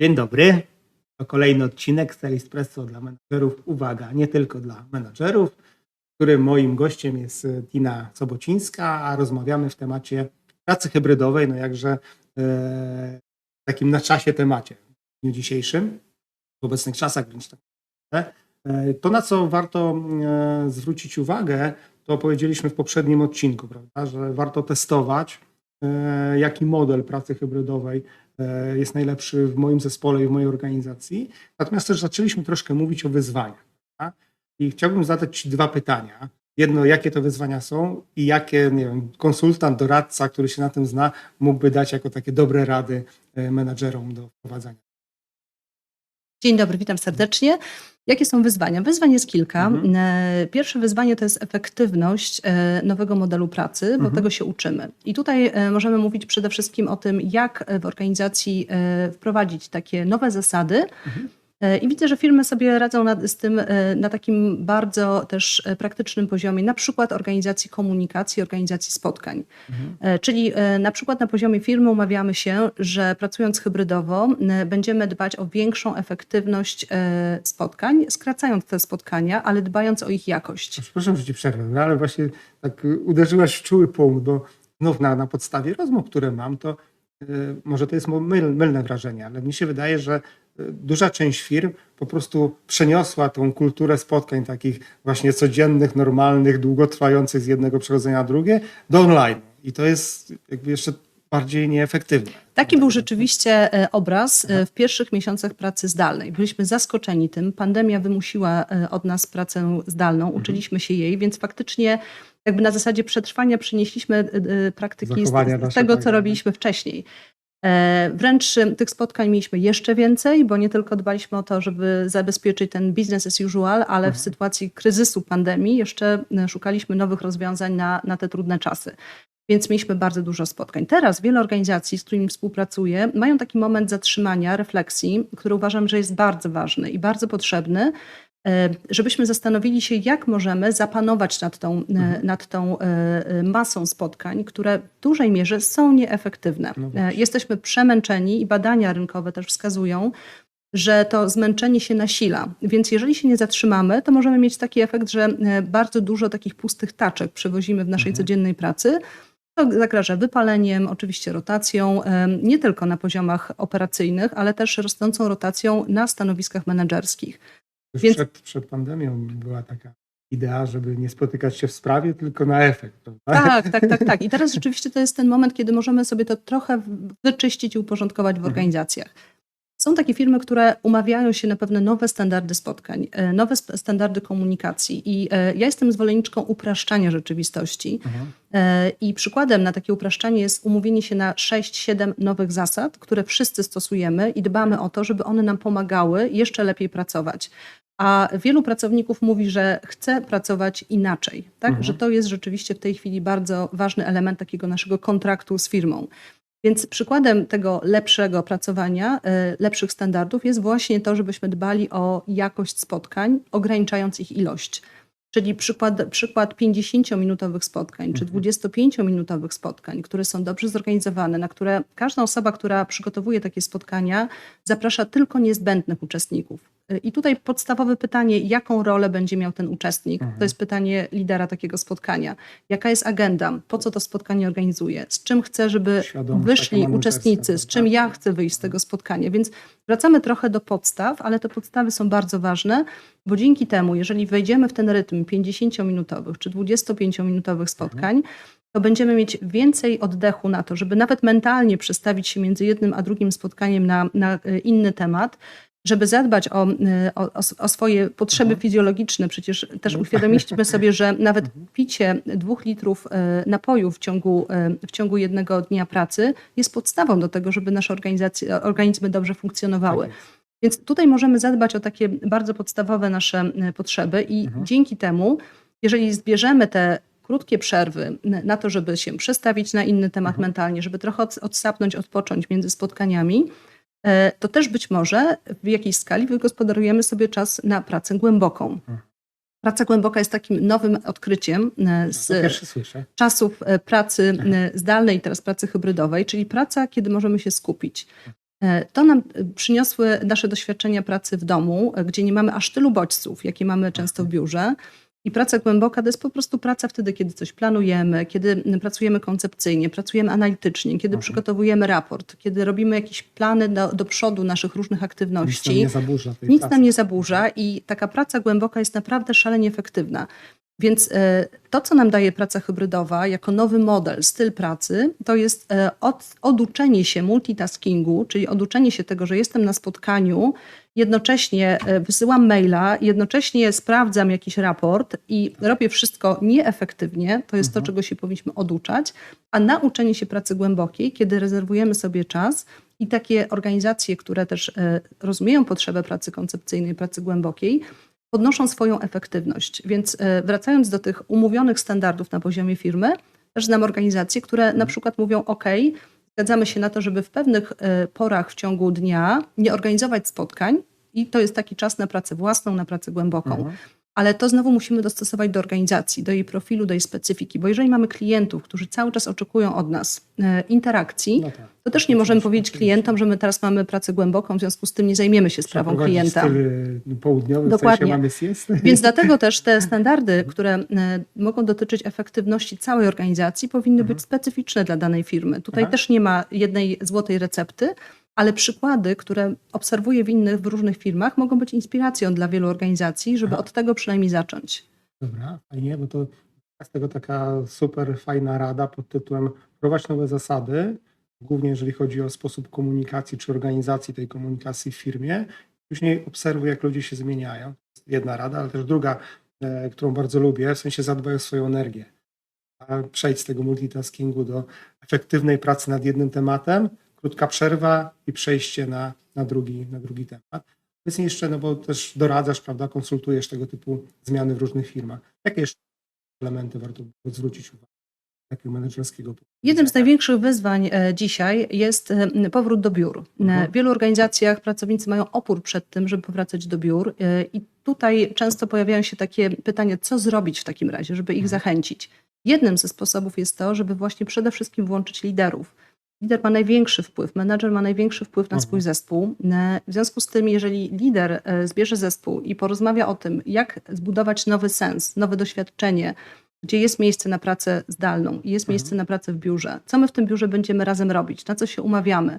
Dzień dobry. To kolejny odcinek z Espresso dla menadżerów. Uwaga, nie tylko dla menadżerów, którym moim gościem jest e, Tina Sobocińska, a rozmawiamy w temacie pracy hybrydowej, no jakże e, takim na czasie temacie w dniu dzisiejszym, w obecnych czasach wręcz tak. E, to, na co warto e, zwrócić uwagę, to powiedzieliśmy w poprzednim odcinku, prawda, że warto testować, e, jaki model pracy hybrydowej jest najlepszy w moim zespole i w mojej organizacji. Natomiast też zaczęliśmy troszkę mówić o wyzwaniach. prawda? I chciałbym zadać Ci dwa pytania. Jedno, jakie to wyzwania są i jakie, nie wiem, konsultant, doradca, który się na tym zna, mógłby dać jako takie dobre rady e, menadżerom do wprowadzania. Dzień dobry, witam serdecznie. Jakie są wyzwania? Wyzwań jest kilka. Mhm. E, Pierwsze wyzwanie to jest efektywność e, nowego modelu pracy, bo Mhm. tego się uczymy. I tutaj e, możemy mówić przede wszystkim o tym, jak w organizacji wprowadzić takie nowe zasady. Mhm. E, I widzę, że firmy sobie radzą na, z tym e, na takim bardzo też e, praktycznym poziomie, na przykład organizacji komunikacji, organizacji spotkań. Mhm. Czyli na przykład na poziomie firmy umawiamy się, że pracując hybrydowo będziemy dbać o większą efektywność spotkań, skracając te spotkania, ale dbając o ich jakość. Przepraszam, że Ci przerwę, no ale właśnie tak uderzyłaś w czuły punkt, bo znów na, na podstawie rozmów, które mam, to może to jest mylne wrażenie, ale mi się wydaje, że duża część firm po prostu przeniosła tą kulturę spotkań takich właśnie codziennych, normalnych, długotrwających z jednego przechodzenia na drugie do online. I to jest jakby jeszcze bardziej nieefektywne. Taki był rzeczywiście e, obraz e, w pierwszych miesiącach pracy zdalnej. Byliśmy zaskoczeni tym. Pandemia wymusiła e, od nas pracę zdalną, uczyliśmy się jej, więc faktycznie jakby na zasadzie przetrwania przynieśliśmy praktyki z, Zachowania z tego, co programy. robiliśmy wcześniej. E, Wręcz e, tych spotkań mieliśmy jeszcze więcej, bo nie tylko dbaliśmy o to, żeby zabezpieczyć ten business as usual, ale w Mhm. sytuacji kryzysu pandemii jeszcze e, szukaliśmy nowych rozwiązań na, na te trudne czasy. Więc mieliśmy bardzo dużo spotkań. Teraz wiele organizacji, z którymi współpracuję, mają taki moment zatrzymania, refleksji, który uważam, że jest bardzo ważny i bardzo potrzebny, żebyśmy zastanowili się, jak możemy zapanować nad tą, e, Mhm. nad tą e, e, masą spotkań, które w dużej mierze są nieefektywne. No E. Jesteśmy przemęczeni i badania rynkowe też wskazują, że to zmęczenie się nasila. Więc jeżeli się nie zatrzymamy, to możemy mieć taki efekt, że e, bardzo dużo takich pustych taczek przewozimy w naszej Mhm. codziennej pracy. To zagraża wypaleniem, oczywiście rotacją, nie tylko na poziomach operacyjnych, ale też rosnącą rotacją na stanowiskach menedżerskich. Więc- przed, przed pandemią była taka idea, żeby nie spotykać się w sprawie, tylko na efekt. Prawda? Tak, tak, tak, tak. I teraz rzeczywiście to jest ten moment, kiedy możemy sobie to trochę wyczyścić i uporządkować w Mhm. organizacjach. Są takie firmy, które umawiają się na pewne nowe standardy spotkań, e, nowe standardy komunikacji. I e, ja jestem zwolenniczką upraszczania rzeczywistości. Mhm. E, I przykładem na takie upraszczanie jest umówienie się na 6-7 nowych zasad, które wszyscy stosujemy i dbamy o to, żeby one nam pomagały jeszcze lepiej pracować. A wielu pracowników mówi, że chce pracować inaczej, tak? Mhm. że to jest rzeczywiście w tej chwili bardzo ważny element takiego naszego kontraktu z firmą. Więc przykładem tego lepszego pracowania, e, lepszych standardów jest właśnie to, żebyśmy dbali o jakość spotkań, ograniczając ich ilość. Czyli przykład, przykład 50-minutowych spotkań czy Mhm. 25-minutowych spotkań, które są dobrze zorganizowane, na które każda osoba, która przygotowuje takie spotkania, zaprasza tylko niezbędnych uczestników. Y, I tutaj podstawowe pytanie, jaką rolę będzie miał ten uczestnik? Mhm. To jest pytanie lidera takiego spotkania. Jaka jest agenda? Po co to spotkanie organizuje? Z czym chce, żeby Świadomość wyszli uczestnicy? Z czym tak. ja chcę wyjść z tego spotkania? Więc wracamy trochę do podstaw, ale te podstawy są bardzo ważne, bo dzięki temu, jeżeli wejdziemy w ten rytm 50-minutowych czy 25-minutowych spotkań, to będziemy mieć więcej oddechu na to, żeby nawet mentalnie przestawić się między jednym a drugim spotkaniem na, na e, inny temat, żeby zadbać o, e, o, o swoje potrzeby Mhm. fizjologiczne. Przecież też tak. uświadomiliśmy sobie, że nawet Mhm. picie dwóch litrów e, napoju w ciągu, e, w ciągu jednego dnia pracy jest podstawą do tego, żeby nasze organizacje, organizmy dobrze funkcjonowały. Tak. Więc tutaj możemy zadbać o takie bardzo podstawowe nasze potrzeby i Mhm. dzięki temu, jeżeli zbierzemy te krótkie przerwy na to, żeby się przestawić na inny temat Mhm. mentalnie, żeby trochę od- odsapnąć, odpocząć między spotkaniami, to też być może w jakiejś skali wygospodarujemy sobie czas na pracę głęboką. Mhm. Praca głęboka jest takim nowym odkryciem e, z czasów e, pracy e, zdalnej, teraz pracy hybrydowej, czyli praca, kiedy możemy się skupić. E, To nam e, przyniosły nasze doświadczenia pracy w domu, e, gdzie nie mamy aż tylu bodźców, jakie mamy często w biurze. I praca głęboka to jest po prostu praca wtedy, kiedy coś planujemy, kiedy pracujemy koncepcyjnie, pracujemy analitycznie, kiedy Mhm. przygotowujemy raport, kiedy robimy jakieś plany do, do przodu naszych różnych Nic aktywności. nam nie zaburza Nic pracy. nam nie zaburza i taka praca głęboka jest naprawdę szalenie efektywna. Więc e, to, co nam daje praca hybrydowa jako nowy model, styl pracy, to jest e, od, oduczenie się multitaskingu, czyli oduczenie się tego, że jestem na spotkaniu, jednocześnie e, wysyłam maila, jednocześnie sprawdzam jakiś raport i robię wszystko nieefektywnie. To jest to, Mhm. czego się powinniśmy oduczać, a nauczenie się pracy głębokiej, kiedy rezerwujemy sobie czas i takie organizacje, które też e, rozumieją potrzebę pracy koncepcyjnej, pracy głębokiej, podnoszą swoją efektywność. Więc e, wracając do tych umówionych standardów na poziomie firmy, też znam organizacje, które na przykład mówią: OK, zgadzamy się na to, żeby w pewnych e, porach w ciągu dnia nie organizować spotkań, i to jest taki czas na pracę własną, na pracę głęboką. Mhm. Ale to znowu musimy dostosować do organizacji, do jej profilu, do jej specyfiki, bo jeżeli mamy klientów, którzy cały czas oczekują od nas e, interakcji, No tak. to też nie możemy powiedzieć klientom, że my teraz mamy pracę głęboką, w związku z tym nie zajmiemy się sprawą klienta. Styl y, południowy, Dokładnie. w sensie mamy. Więc dlatego też te standardy, które e, mogą dotyczyć efektywności całej organizacji, powinny być specyficzne dla danej firmy. Tutaj Aha. też nie ma jednej złotej recepty, ale przykłady, które obserwuję w innych, w różnych firmach, mogą być inspiracją dla wielu organizacji, żeby od tego przynajmniej zacząć. Dobra, fajnie, bo to z tego taka super fajna rada pod tytułem wprowadź nowe zasady, głównie jeżeli chodzi o sposób komunikacji czy organizacji tej komunikacji w firmie. Później obserwuj, jak ludzie się zmieniają. Jedna rada, ale też druga, e, którą bardzo lubię, w sensie zadbaj o swoją energię. Przejdź z tego multitaskingu do efektywnej pracy nad jednym tematem, krótka przerwa i przejście na, na, drugi, na drugi temat. Mi jeszcze, no bo też doradzasz, prawda, konsultujesz tego typu zmiany w różnych firmach. Jakie jeszcze elementy warto zwrócić uwagę takiego menedżerskiego punktu Jednym z największych wyzwań e, dzisiaj jest e, powrót do biur. Mhm. W wielu organizacjach pracownicy mają opór przed tym, żeby powracać do biur e, i tutaj często pojawiają się takie pytania, co zrobić w takim razie, żeby ich Mhm. zachęcić. Jednym ze sposobów jest to, żeby właśnie przede wszystkim włączyć liderów. Lider ma największy wpływ, menedżer ma największy wpływ na Mhm. swój zespół. E, W związku z tym, jeżeli lider e, zbierze zespół i porozmawia o tym, jak zbudować nowy sens, nowe doświadczenie, gdzie jest miejsce na pracę zdalną i jest Mhm. miejsce na pracę w biurze, co my w tym biurze będziemy razem robić, na co się umawiamy.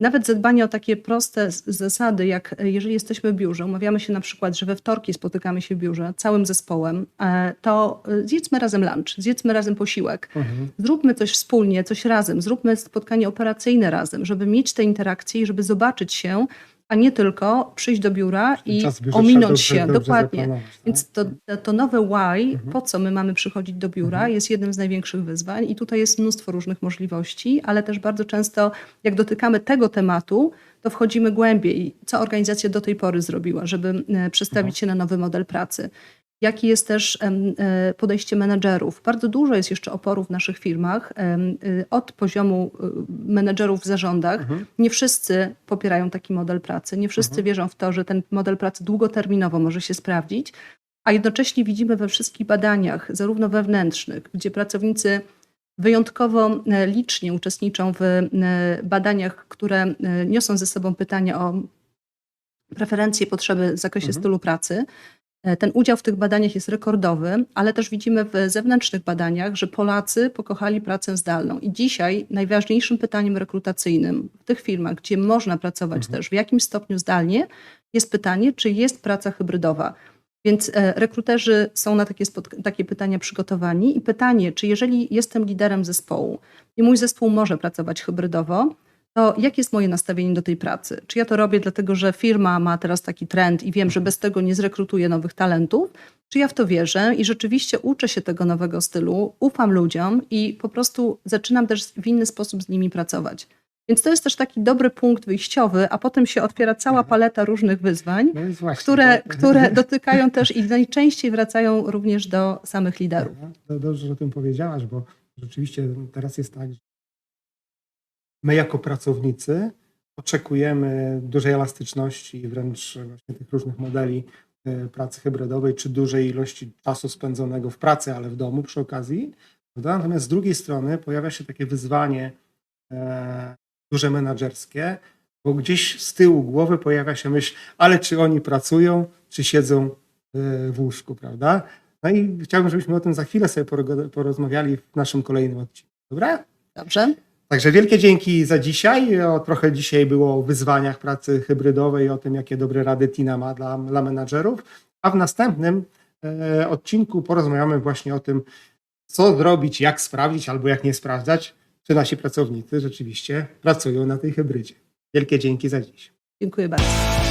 Nawet zadbanie o takie proste zasady, jak e, jeżeli jesteśmy w biurze, umawiamy się na przykład, że we wtorki spotykamy się w biurze całym zespołem, e, to e, zjedzmy razem lunch, zjedzmy razem posiłek, Mhm. zróbmy coś wspólnie, coś razem, zróbmy spotkanie operacyjne razem, żeby mieć te interakcje i żeby zobaczyć się, a nie tylko przyjść do biura i ominąć się. dobrze Dokładnie. tak? Więc to, to, to nowe why, Mhm. po co my mamy przychodzić do biura, Mhm. jest jednym z największych wyzwań i tutaj jest mnóstwo różnych możliwości, ale też bardzo często jak dotykamy tego tematu, to wchodzimy głębiej. Co organizacja do tej pory zrobiła, żeby e, przestawić Mhm. się na nowy model pracy? Jakie jest też e, podejście menedżerów? Bardzo dużo jest jeszcze oporów w naszych firmach y, od poziomu y, menedżerów w zarządach. Mhm. Nie wszyscy popierają taki model pracy, nie wszyscy Mhm. wierzą w to, że ten model pracy długoterminowo może się sprawdzić, a jednocześnie widzimy we wszystkich badaniach, zarówno wewnętrznych, gdzie pracownicy wyjątkowo e, licznie uczestniczą w e, badaniach, które niosą ze sobą pytania o preferencje, potrzeby w zakresie Mhm. stylu pracy. E, Ten udział w tych badaniach jest rekordowy, ale też widzimy w zewnętrznych badaniach, że Polacy pokochali pracę zdalną. I dzisiaj najważniejszym pytaniem rekrutacyjnym w tych firmach, gdzie można pracować Mhm. też w jakim stopniu zdalnie, jest pytanie, czy jest praca hybrydowa. Więc e, rekruterzy są na takie, takie pytania przygotowani i pytanie, czy jeżeli jestem liderem zespołu i mój zespół może pracować hybrydowo, to jakie jest moje nastawienie do tej pracy? Czy ja to robię dlatego, że firma ma teraz taki trend i wiem, że bez tego nie zrekrutuję nowych talentów? Czy ja w to wierzę i rzeczywiście uczę się tego nowego stylu, ufam ludziom i po prostu zaczynam też w inny sposób z nimi pracować? Więc to jest też taki dobry punkt wyjściowy, a potem się otwiera cała paleta różnych wyzwań, No które, tak. które dotykają też i najczęściej wracają również do samych liderów. No, Dobrze, że o tym powiedziałaś, bo rzeczywiście teraz jest tak, że my jako pracownicy oczekujemy dużej elastyczności, wręcz właśnie tych różnych modeli e, pracy hybrydowej, czy dużej ilości czasu spędzonego w pracy, ale w domu przy okazji. prawda? Natomiast z drugiej strony pojawia się takie wyzwanie e, duże menedżerskie, bo gdzieś z tyłu głowy pojawia się myśl, ale czy oni pracują, czy siedzą e, w łóżku, prawda? No i chciałbym, żebyśmy o tym za chwilę sobie porozmawiali w naszym kolejnym odcinku. Dobra? Dobrze? Także wielkie dzięki za dzisiaj. O, trochę dzisiaj było o wyzwaniach pracy hybrydowej, o tym, jakie dobre rady Tina ma dla, dla menadżerów. A w następnym e, odcinku porozmawiamy właśnie o tym, co zrobić, jak sprawdzić albo jak nie sprawdzać, czy nasi pracownicy rzeczywiście pracują na tej hybrydzie. Wielkie dzięki za dziś. Dziękuję bardzo.